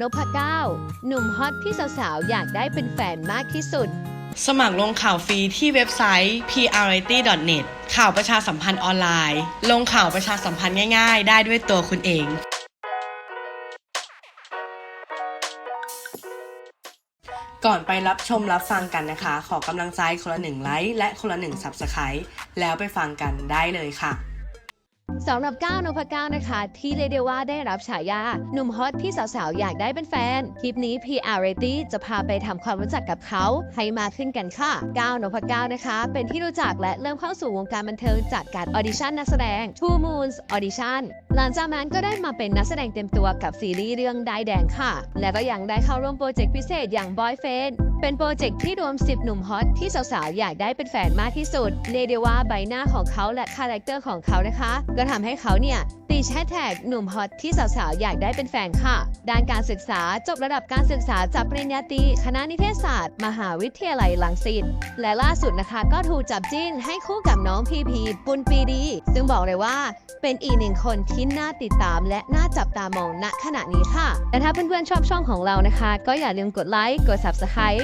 นพเก้าหนุ่มฮอตที่สาวๆ อยากได้เป็นแฟนมากที่สุด สมัครลงข่าวฟรีที่เว็บไซต์ prrity.net ข่าวประชาสัมพันธ์ออนไลน์ ลงข่าวประชาสัมพันธ์ง่ายๆ ได้ด้วยตัวคุณเองก่อนไปรับชมรับฟังกันนะคะ ขอกำลังใจคนละหนึ่งไลค์และคนละหนึ่ง Subscribe แล้วไปฟังกันได้เลยค่ะ สำหรับก้าวนพก้าวนะคะ ที่เรียกได้ว่าได้รับฉายาหนุ่มฮอตที่สาวๆ อยากได้เป็นแฟน คลิปนี้ PR r a t y จะพาไปทำความรู้จักกับเขาให้มากขึ้นกันค่ะ ก้าวนพก้าวนะคะ เป็นที่รู้จักและเริ่มเข้าสู่วงการบันเทิงจากการออดิชั่นนักแสดง Two Moons Audition หลังจากนั้นก็ได้มาเป็นนักแสดงเต็มตัวกับซีรีส์เรื่องได้แดงค่ะ และก็ยังได้เข้าร่วมโปรเจกต์พิเศษอย่าง Boy f r i e n d เป็นโปรเจกต์ที่รวม 10 หนุ่มฮอตที่สาวๆ อยากได้เป็นแฟนมากที่สุดเรียกได้ว่าใบหน้าของเขาและคาแรคเตอร์ของเขานะคะ ก็ทำให้เขาเนี่ยติดแฮชแท็กหนุ่มฮอตที่สาวๆ อยากได้เป็นแฟนค่ะ ด้านการศึกษาจบระดับการศึกษาจากปริญญาตรีคณะนิเทศศาสตร์ มหาวิทยาลัยรังสิตและล่าสุดนะคะก็ถูกจับจิ้นให้คู่กับน้องพีพีปุณปีดี ซึ่งบอกเลยว่าเป็นอีกหนึ่งคนที่น่าติดตามและน่าจับตามองณขณะนี้ค่ะ และถ้าเพื่อนๆชอบช่องของเรานะคะ ก็อย่าลืมกดไลค์กด Subscribe